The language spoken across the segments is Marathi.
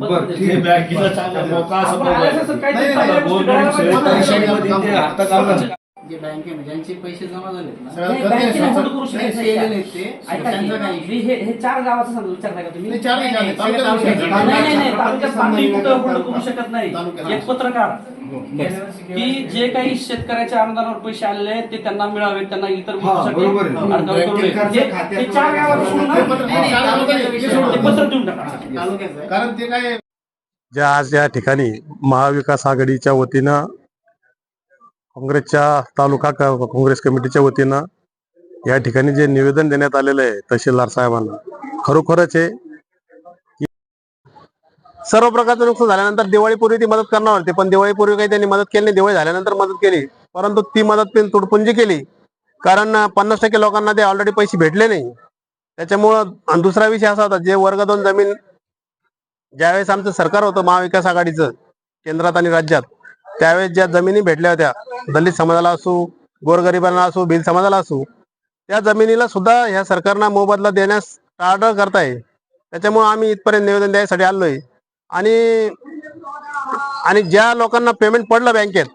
बरं, ठीक आहे. चांगला मोका नाही, नाही, गव्हर्नमेंट. परीक्षेमध्ये ते हातात आलं. जे बँकेने ज्यांचे पैसे जमा झालेत ना नाही, बँकेने होल्ड करू शकत नाही, नाही. केलेले आहेत ते ऐका की, त्यांचा काही मी हे हे चार गावाचं सांगतो विचारताय का तुम्ही नाही, चार नाही, चार नाही, नाही, तालुक्यात नाही, विचारताय. नाही, नाही, तालुक्यात बाकी कुठं होल्ड करू शकत नाही तालुक्यात. एक पत्रकार की जे काही शेतकऱ्याच्या अनुदानावर पैसे आलेले आहेत ते त्यांना मिळावे त्यांना इतर हा, गोष्टीसाठी बरोबर आहे. अर्ज करू नये. बँकेच्या हे- खात्यात- हे चार गावाचं सोडून ना, ते पत्र- नाही, नाही, चार तालुक्याचं गावाचं विषय विषय सोडून ते सोडून. पत्र देऊन टाका तालुक्याचं आहे. कारण ते काय ज्या आज या ठिकाणी महाविकास आघाडीच्या वतीनं काँग्रेसच्या तालुका क- काँग्रेस कमिटीच्या वतीनं या ठिकाणी जे निवेदन देण्यात आलेलं आहे तहसीलदार साहेबांना खरोखरच आहे की सर्व प्रकारचं नुकसान झाल्यानंतर दिवाळीपूर्वी ती मदत करणार होती पण दिवाळीपूर्वी काही त्यांनी मदत केली नाही. दिवाळी झाल्यानंतर मदत केली परंतु ती मदत तुटपुंजी केली. कारण पन्नास टक्के लोकांना ते ऑलरेडी पैसे भेटले नाही. त्याच्यामुळं आणि दुसरा विषय असा होता जे वर्ग दोन जमीन ज्यावेळेस आमचं सरकार होतं महाविकास आघाडीचं केंद्रात आणि राज्यात त्यावेळेस ज्या जमिनी भेटल्या होत्या दलित समाजाला असू गोरगरिबांना असो भिल समाजाला असू त्या जमिनीला सुद्धा ह्या सरकारनं मोबदला देण्यास टाळाटाळ करताय. त्याच्यामुळे आम्ही इथपर्यंत निवेदन द्यायसाठी आलोय. आणि आणि ज्या लोकांना पेमेंट पडलं बँकेत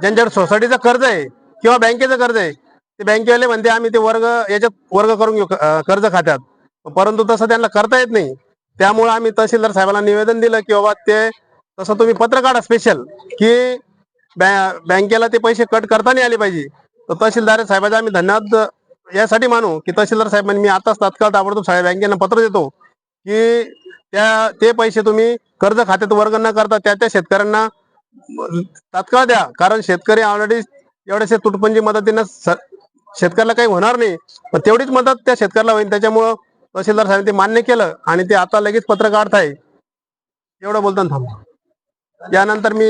ज्यांच्याकडे सोसायटीचं कर्ज आहे किंवा बँकेचं कर्ज आहे ते बँकेवाले म्हणते आम्ही ते वर्ग याच्यात वर्ग करून घेऊ कर्ज खात्यात. परंतु तसं त्यांना करता येत नाही. त्यामुळे आम्ही तहसीलदार साहेबांना निवेदन दिलं की बाबा ते तसं तुम्ही पत्र काढा स्पेशल की बॅ- बँकेला ते पैसे कट करता नाही आले पाहिजे. तर तहसीलदार साहेबाचा आम्ही धन्यवाद यासाठी मानू की तहसीलदार साहेब मी आताच तात्काळ ताबडतोब साहेब बँकेना पत्र देतो की त्या ते पैसे तुम्ही कर्ज खात्यात वर्ग न करता त्या त्या शेतकऱ्यांना तात्काळ द्या. कारण शेतकरी ऑलरेडी एवढ्याशा तुटपुंजी मदतीनं शेतकऱ्याला काही होणार नाही. पण तेवढीच मदत त्या शेतकऱ्याला होईल. त्याच्यामुळं तहसीलदार साहेब ते मान्य केलं आणि ते आता लगेच पत्र काढताय. एवढं बोलताना थांबा. यानंतर मी